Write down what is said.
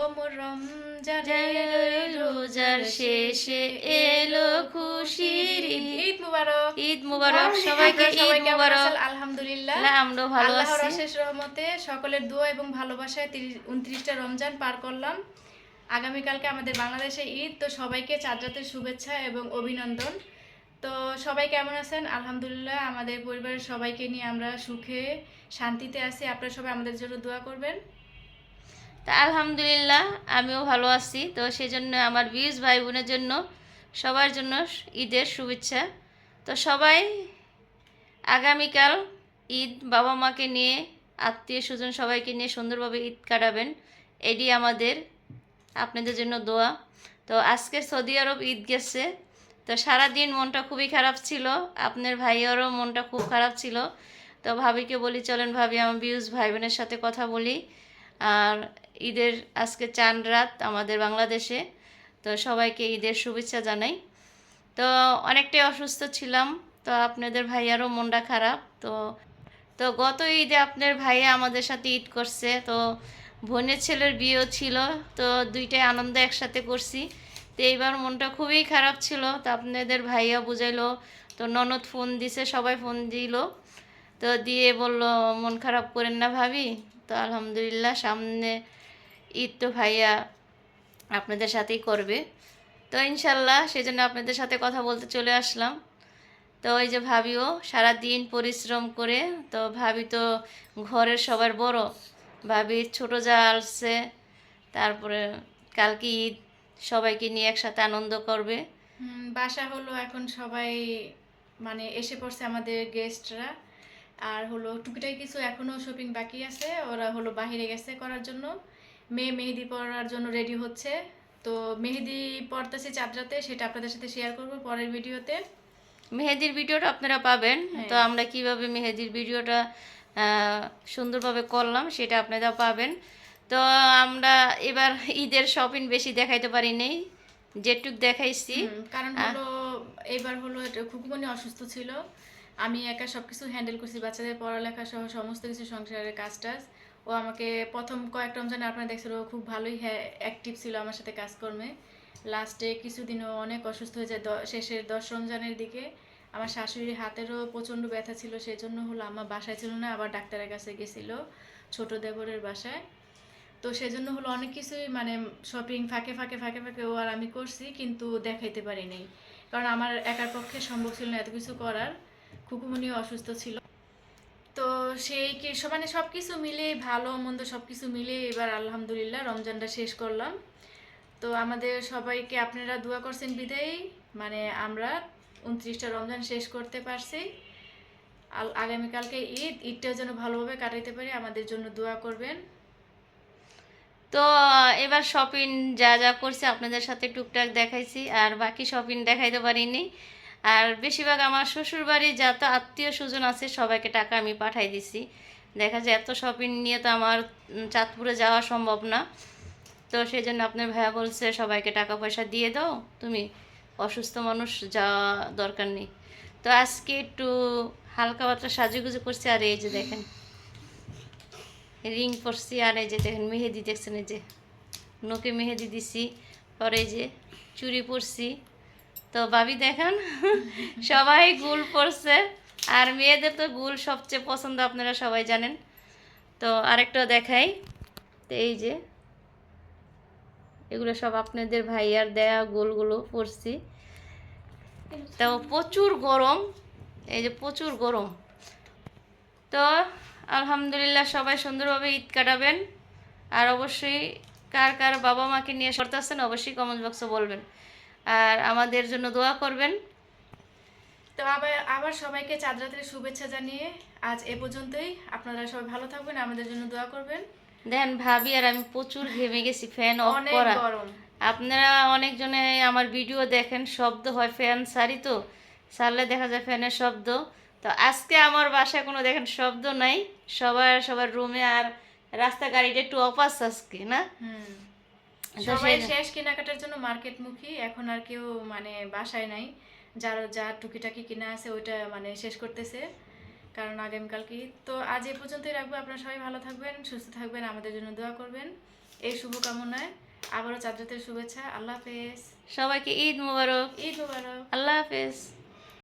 ও মোর রমজান রোজার শেষে এলো খুশির ঈদ। মুবারক। ঈদ মুবারক সবাইকে ঈদ মুবারক। আলহামদুলিল্লাহ। না, আমরাও ভালো আল্লাহর আছি। অশেষ রহমতে সকলের দোয়া এবং ভালোবাসায় উনত্রিশটা রমজান পার করলাম। আগামীকালকে আমাদের বাংলাদেশে ঈদ তো সবাইকে চাঁদ রাতের শুভেচ্ছা এবং অভিনন্দন। তো সবাই কেমন আছেন? আলহামদুলিল্লাহ আমাদের পরিবারের সবাইকে নিয়ে আমরা সুখে শান্তিতে আছি। আপনারা সবাই আমাদের জন্য দোয়া করবেন। তা আলহামদুলিল্লাহ, আমিও ভালো আছি। তো সেই জন্য আমার বিউজ ভাই বোনের জন্য সবার জন্য ঈদের শুভেচ্ছা। তো সবাই আগামীকাল ঈদ বাবা মাকে নিয়ে, আত্মীয় স্বজন সবাইকে নিয়ে সুন্দরভাবে ঈদ কাটাবেন। এটি আমাদের, আপনাদের জন্য দোয়া। তো আজকে সৌদি আরব ঈদ গেছে। তো সারাদিন মনটা খুবই খারাপ ছিল। আপনার ভাইয়েরও মনটা খুব খারাপ ছিল। তো ভাবিকে বলি, চলেন ভাবি, আমার বিউজ ভাই বোনের সাথে কথা বলি। আর ঈদের আজকে চান রাত আমাদের বাংলাদেশে। তো সবাইকে ঈদের শুভেচ্ছা জানাই। তো অনেকটাই অসুস্থ ছিলাম, তো আপনাদের ভাইয়ারও মনটা খারাপ। তো তো গত ঈদে আপনার ভাইয়া আমাদের সাথে ঈদ করছে, তো বোনের ছেলের বিয়েও ছিল, তো দুইটাই আনন্দ একসাথে করছি। তো এইবার মনটা খুবই খারাপ ছিল, তো আপনাদের ভাইয়া বুঝাইলো, তো ননদ ফোন দিছে, সবাই ফোন দিল। তো দিয়ে বলল, মন খারাপ করেন না ভাবি। তো আলহামদুলিল্লাহ সামনে ঈদ তো ভাইয়া আপনাদের সাথেই করবে। তো ইনশাল্লাহ সেই জন্য আপনাদের সাথে কথা বলতে চলে আসলাম। তো ওই যে ভাবিও সারা দিন পরিশ্রম করে, তো ভাবি তো ঘরের সবার বড়। ভাবি ছোট যা আসছে তারপরে কালকে ঈদ, সবাইকে নিয়ে একসাথে আনন্দ করবে। বাসা হলো এখন সবাই মানে এসে পড়ছে আমাদের গেস্টরা আর হলো টুকিটাই কিছু এখনও শপিং বাকি আছে ওরা হলো বাইরে গেছে করার জন্য। মেয়ে মেহেদি পরার জন্য রেডি হচ্ছে। তো মেহেদি পরতেছি চাঁদরাতে সেটা আপনাদের সাথে শেয়ার করব পরের ভিডিওতে। মেহেদির ভিডিওটা আপনারা পাবেন। হ্যাঁ। তো আমরা কীভাবে মেহেদির ভিডিওটা সুন্দরভাবে করলাম সেটা আপনারা পাবেন। তো আমরা এবার ঈদের শপিং বেশি দেখাইতে পারি নাই যেটুক দেখাইছি। কারণ হলো এবার হলো খুকুমনি অসুস্থ ছিল। আমি একা সব কিছু হ্যান্ডেল করছি, বাচ্চাদের পড়ালেখা সহ সমস্ত কিছু সংসারের কাজ টাজ ও আমাকে প্রথম কয়েক রমজানে আপনারা দেখছিল ও খুব ভালোই অ্যাক্টিভ ছিল আমার সাথে কাজকর্মে। লাস্টে কিছুদিন ও অনেক অসুস্থ হয়ে যায় শেষের দশ রমজানের দিকে। আমার শাশুড়ির হাতেরও প্রচণ্ড ব্যথা ছিল সেই জন্য হলো আমার বাসায় ছিল না, আবার ডাক্তারের কাছে গেছিল, ছোট দেবরের বাসায়। তো সেজন্য হলো অনেক কিছুই মানে শপিং ফাঁকে ফাঁকে ফাঁকে ফাঁকে ও আর আমি করছি, কিন্তু দেখাইতে পারিনি কারণ আমার একার পক্ষে সম্ভব ছিল না এত কিছু করার। খুকুমনিও অসুস্থ ছিল। তো সেই কি মানে সব কিছু মিলে ভালো, মন্দ সব কিছু মিলে এবার আলহামদুলিল্লাহ রমজানটা শেষ করলাম। তো আমাদের সবাইকে আপনারা দোয়া করছেন বিদায়ী। মানে আমরা উনত্রিশটা রমজান শেষ করতে পারছি। আগামীকালকে ঈদ, ঈদটা যেন ভালোভাবে কাটাইতে পারি, আমাদের জন্য দোয়া করবেন। তো এবার শপিং যা যা করছে আপনাদের সাথে টুকটাক দেখাইছি, আর বাকি শপিং দেখাইতে পারিনি। আর বেশিরভাগ আমার শ্বশুর বাড়ি যত আত্মীয় স্বজন আছে, সবাইকে টাকা আমি পাঠাই দিছি। দেখা যায় এত শপিং নিয়ে তো আমার চাঁদপুরে যাওয়া সম্ভব না। তো সেই জন্য আপনার ভাইয়া বলছে, সবাইকে টাকা পয়সা দিয়ে দাও, তুমি অসুস্থ মানুষ, যাওয়া দরকার নেই। তো আজকে একটু হালকা পাতলা সাজুগুজু করছি, আর এই যে দেখেন, রিং পরছি, আর এই যে দেখেন, মেহেদি দেখছেন এই যে নোকে মেহেদি দিছি, পরে যে চুরি পরছি। তো ভাবি দেখেন, সবাই গুল পরছে আর মেয়েদের তো গুল সবচেয়ে পছন্দ আপনারা সবাই জানেন। তো আরেকটা দেখাই, তো এই যে, এগুলো সব আপনাদের ভাইয়ার দেয়া গোলগুলো পরছি। তো প্রচুর গরম, এই যে প্রচুর গরম। তো আলহামদুলিল্লাহ সবাই সুন্দরভাবে ঈদ কাটাবেন, আর অবশ্যই কার কার বাবা মাকে নিয়ে সরতে আসছেন অবশ্যই কমেন্ট বক্সে বলবেন। আর আমাদের জন্য দোয়া করবেন। তো আবার আবার সবাইকে চাঁদ রাতের শুভেচ্ছা জানিয়ে আজ এ পর্যন্তই। আপনারা সবাই ভালো থাকবেন আমাদের জন্য দোয়া করবেন। দেখেন ভাবি আর আমি প্রচুর ঘেমে গেছি ফ্যান অফ করা। আপনারা অনেকজনে আমার ভিডিও দেখেন শব্দ হয় ফ্যান সারি তো। সারলে দেখা যায় ফ্যানের শব্দ। তো আজকে আমার বাসায় কোনো দেখেন শব্দ নাই। সবার সবার রুমে আর রাস্তা গাড়িটা একটু অপাস আজকে না? সবাই শেষ কেনাকাটার জন্য এখন আর কেউ মানে বাসায় নাই। যার যা টুকিটাকি কিনা আছে ওইটা মানে শেষ করতেছে কারণ আগামীকালকে ঈদ। তো আজ এ পর্যন্তই রাখব। আপনারা সবাই ভালো থাকবেন সুস্থ থাকবেন আমাদের জন্য দোয়া করবেন। এই শুভকামনায় আবারও চাঁদ রাতের শুভেচ্ছা। আল্লাহ হাফেজ। সবাইকে ঈদ মোবারক। ঈদ মোবারক। আল্লাহ হাফেজ।